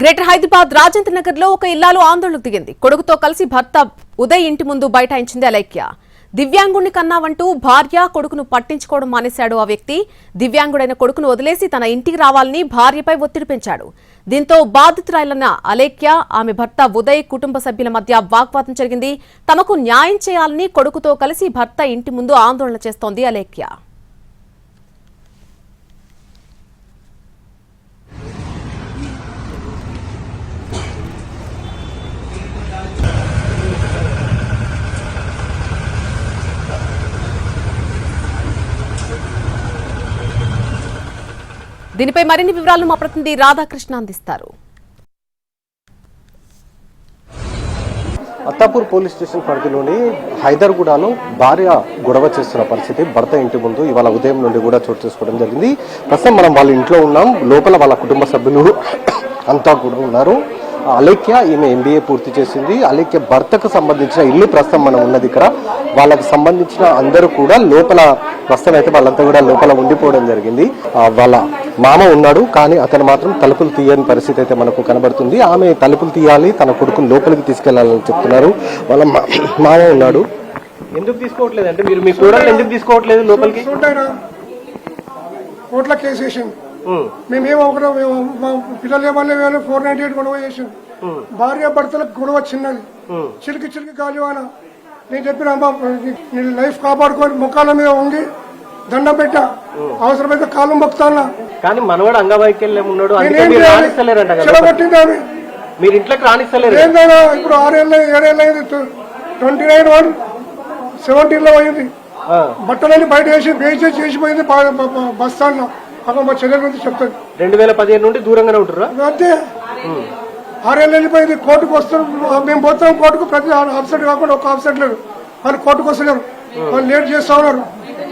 Greater Hyderabad Rajendra నగర్లో ఒక ఇల్లాలు ఆందోళనకు దిగింది. కొడుకుతో కలిసి భర్త ఉదయ్ ఇంటి ముందు బైఠాయించింది అలైక్య. దివ్యాంగుణ్ణి కన్నావంటూ భార్య కొడుకును పట్టించుకోవడం మానేశాడు ఆ వ్యక్తి. దివ్యాంగుడైన కొడుకును వదిలేసి తన ఇంటికి రావాలని భార్యపై ఒత్తిడి పెంచాడు. దీంతో బాధితురాలన్న అలేఖ్య ఆమె భర్త ఉదయ్ కుటుంబ సభ్యుల మధ్య వాగ్వాదం జరిగింది. తమకు న్యాయం చేయాలని కొడుకుతో కలిసి భర్త ఇంటి ముందు ఆందోళన చేస్తోంది అలేఖ్య దీనిపై మరిన్ని వివరాలను మా ప్రతినిధి రాధాకృష్ణ అందిస్తారు. అత్తాపూర్ పోలీస్ స్టేషన్ పరిధిలోని హైదర్గూడలో భార్య గొడవ చేస్తున్న పరిస్థితి భర్త ఇంటి ముందు ఇవాళ ఉదయం నుండి కూడా చోటు చేసుకోవడం జరిగింది. ప్రస్తుతం మనం వాళ్ళ ఇంట్లో ఉన్నాం. లోపల వాళ్ళ కుటుంబ సభ్యులు అంతా కూడా ఉన్నారు. అలేఖ్య ఈమె ఎంబీఏ పూర్తి చేసింది. అలేఖ్య భర్తకు సంబంధించిన ఇల్లు ప్రస్తుతం మనం ఉన్నది ఇక్కడ. వాళ్ళకి సంబంధించిన అందరూ కూడా లోపల ప్రస్తుతం అయితే వాళ్ళంతా కూడా లోపల ఉండిపోవడం జరిగింది. వాళ్ళ మామ ఉన్నాడు కానీ అతను మాత్రం తలుపులు తీయని పరిస్థితి అయితే మనకు కనబడుతుంది. ఆమె తలుపులు తీయాలి తన కొడుకుని లోపలికి తీసుకెళ్ళాలని చెప్తున్నారు. వాళ్ళ మామ ఉన్నాడు. ఎందుకు తీసుకోవట్లేదు? అంటే మీరు మీ కూడా ఎందుకు తీసుకోవట్లేదు లోపలికి? కోట్ల కేసు మేమేం ఒకటో పిల్లలు ఏమన్నా ఫోర్ నైన్టీ ఎయిట్ గొడవ చేసింది భార్య భర్తలకు గొడవ చిన్నది. చిలికి చిలికి గాలివాన. నేను చెప్పిన అమ్మా నీ లైఫ్ కాపాడుకొని ముఖాల మీద వంగి దండం పెట్టా. అవసరమైతే కాలం మొక్కుతాను కానీ మనవాడు అంగవైకల్యం ఉన్నాడు అందుకే నేనేం మీరు చేయాలి? రాణిస్తలేరంట కదా. చెడగొట్టింది ఆమె. మీరు ఇంట్లోకి రాణిస్తలేరు. ఏందైనా ఇప్పుడు ఆరేళ్ళు ఏడేళ్ళు అయింది. ట్వంటీ నైన్ వన్ సెవెంటీన్లో అయింది ఆ, బట్టలన్నీ బయట వేసి వేసి చేసిపోయింది బ- బ- బ- బస్ స్టాండ్లో అక్కడ మా చెల్లెల గురించి చెప్తాను. రెండు వేల పదిహేను నుండి దూరంగానే ఉంటురా అంతే. ఆరేళ్ళు వెళ్ళిపోయింది. కోర్టుకు వస్తాం మేము పోతాం కోర్టుకు. ప్రతి ఆబ్సెంట్ కాకుండా ఒక ఆబ్సెంట్ లేదు. వాళ్ళు కోర్టుకు వస్తలేరు వాళ్ళు లేట్ చేస్తా ఉన్నారు.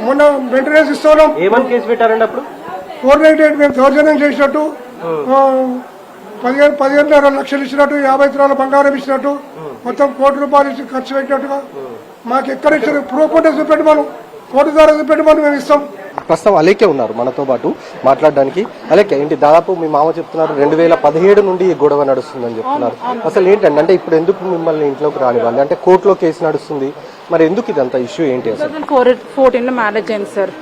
మొన్న మెయింటెనెన్స్ ఇస్తా ఉన్నాం ఏమని కేసు పెట్టారండి అప్పుడు? ఫోర్ నైన్టీ ఎయిట్ మేము దౌర్జన్యం చేసినట్టు పదిహేను పదిహేనున్నర లక్షలు ఇచ్చినట్టు యాభై తులాల బంగారం ఇచ్చినట్టు మొత్తం కోటి రూపాయలు ఇచ్చి ఖర్చు పెట్టినట్టుగా మాకు ఎక్కడ ఇచ్చారు? ప్రూఫ్ ఉంటే చూపెట్టమను కోర్టు ద్వారా చూపెట్టమని మేము ఇస్తాం. ప్రస్తుతం అలేకే ఉన్నారు మనతో పాటు మాట్లాడడానికి. అలేకే ఏంటి దాదాపు మీ మామ చెప్తున్నారు రెండు వేల పదిహేడు నుండి ఈ గొడవ నడుస్తుందని చెప్తున్నారు. అసలు ఏంటండి? అంటే ఇప్పుడు ఎందుకు మిమ్మల్ని ఇంట్లోకి రానివ్వాలి? అంటే కోర్టులో కేసు నడుస్తుంది మరి ఎందుకు ఇదంతా ఇష్యూ ఏంటి అసలు? థౌసండ్ ఫోర్ ఫోర్టీన్లో మ్యారేజ్ అయింది సార్.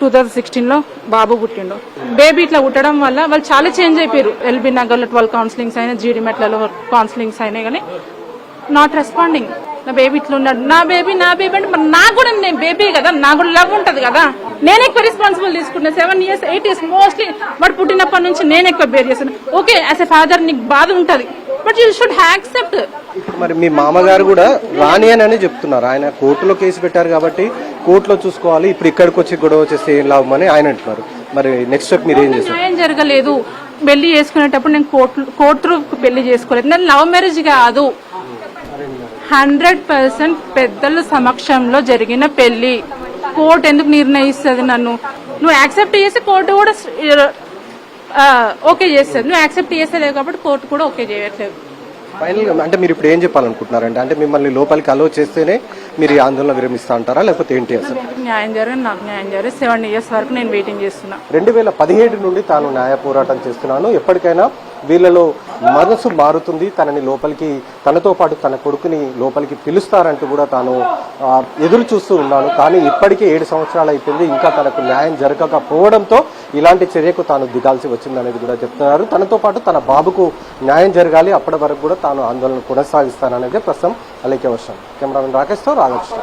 టూ థౌసండ్ సిక్స్టీన్లో బాబు పుట్టిండు. బేబీ ఇట్లా పుట్టడం వల్ల వాళ్ళు చాలా చేంజ్ అయిపోయారు. ఎల్బీ నగర్లో ట్వెల్వ్ కౌన్సిలింగ్స్ అయినా జీడీ మెట్లలో కౌన్సిలింగ్స్ అయినాయి కానీ నాట్ రెస్పాండింగ్ నా బేబీ ఇట్లా ఉన్నాడు. నా బేబీ నా బేబీ అంటే మరి నాకు కూడా నేను బేబీ కదా. నాకు కూడా లవ్ ఉంటది కదా. నేను ఎక్కువ రెస్పాన్సిబుల్ తీసుకున్నా. Seven years eight years mostly వాడు పుట్టినప్పటి నుంచి నేను ఎక్కువ బేర్ చేస్తాను ఓకే యాజ్ ఎ ఫాదర్ నీకు బాధ ఉంటది. బట్ యూ షుడ్ యాక్సెప్ట్ మరి మీ మామగారు కూడా రాని అని చెప్తున్నారు. ఆయన కోర్టులో కేసు పెట్టారు కాబట్టి కోర్టులో చూసుకోవాలి. ఇప్పుడు ఇక్కడికి వచ్చి గొడవ చేస్తే ఏం లాభం అని ఆయన అంటున్నారు. మరి నెక్స్ట్ స్టెప్ మీరు ఏం చేస్తారు? న్యాయం జరగలేదు. పెళ్ళి చేసుకునేటప్పుడు నేను కోర్టు కోర్టు త్రూ పెళ్ళి చేసుకోలేదు. నేను లవ్ మ్యారేజ్ కాదు. హండ్రెడ్ పర్సెంట్ పెద్దల సమక్షంలో జరిగిన పెళ్ళి. కోర్టు ఎందుకు నిర్ణయిస్తుంది నన్ను? నువ్వు యాక్సెప్ట్ చేసి కోర్టు కూడా ఓకే చేస్తుంది నువ్వు యాక్సెప్ట్ చేసేలేదు కాబట్టి కోర్టు కూడా ఓకే చేయట్లేదు. ఫైనల్గా అంటే మీరు ఇప్పుడు ఏం చెప్పాలనుకుంటున్నారంటే అంటే మిమ్మల్ని లోపలికి అలో చేస్తేనే మీరు ఈ ఆందోళన విరమిస్తా అంటారా? లేకపోతే ఏంటి అసలు? న్యాయం జరగదు? నాకు న్యాయం జరగదు. సెవెన్ ఇయర్స్ వరకు నేను వెయిటింగ్ చేస్తున్నా. రెండు వేల పదిహేడు నుండి తాను న్యాయ పోరాటం చేస్తున్నాను. ఎప్పటికైనా వీళ్ళలో మనసు మారుతుంది. తనని లోపలికి తనతో పాటు తన కొడుకుని లోపలికి పిలుస్తారంటూ కూడా తాను ఎదురు చూస్తూ ఉన్నాను. కానీ ఇప్పటికే ఏడు సంవత్సరాలు అయిపోయింది. ఇంకా తనకు న్యాయం జరగకపోవడంతో ఇలాంటి చర్యకు తాను దిగాల్సి వచ్చిందనేది కూడా చెప్తున్నారు. తనతో పాటు తన బాబుకు న్యాయం జరగాలి. అప్పటి వరకు కూడా తాను ఆందోళన కొనసాగిస్తాననేది ప్రస్తుతం అలేకే వర్షం. కెమెరామెన్ రాకేష్తో రాధాకృష్ణ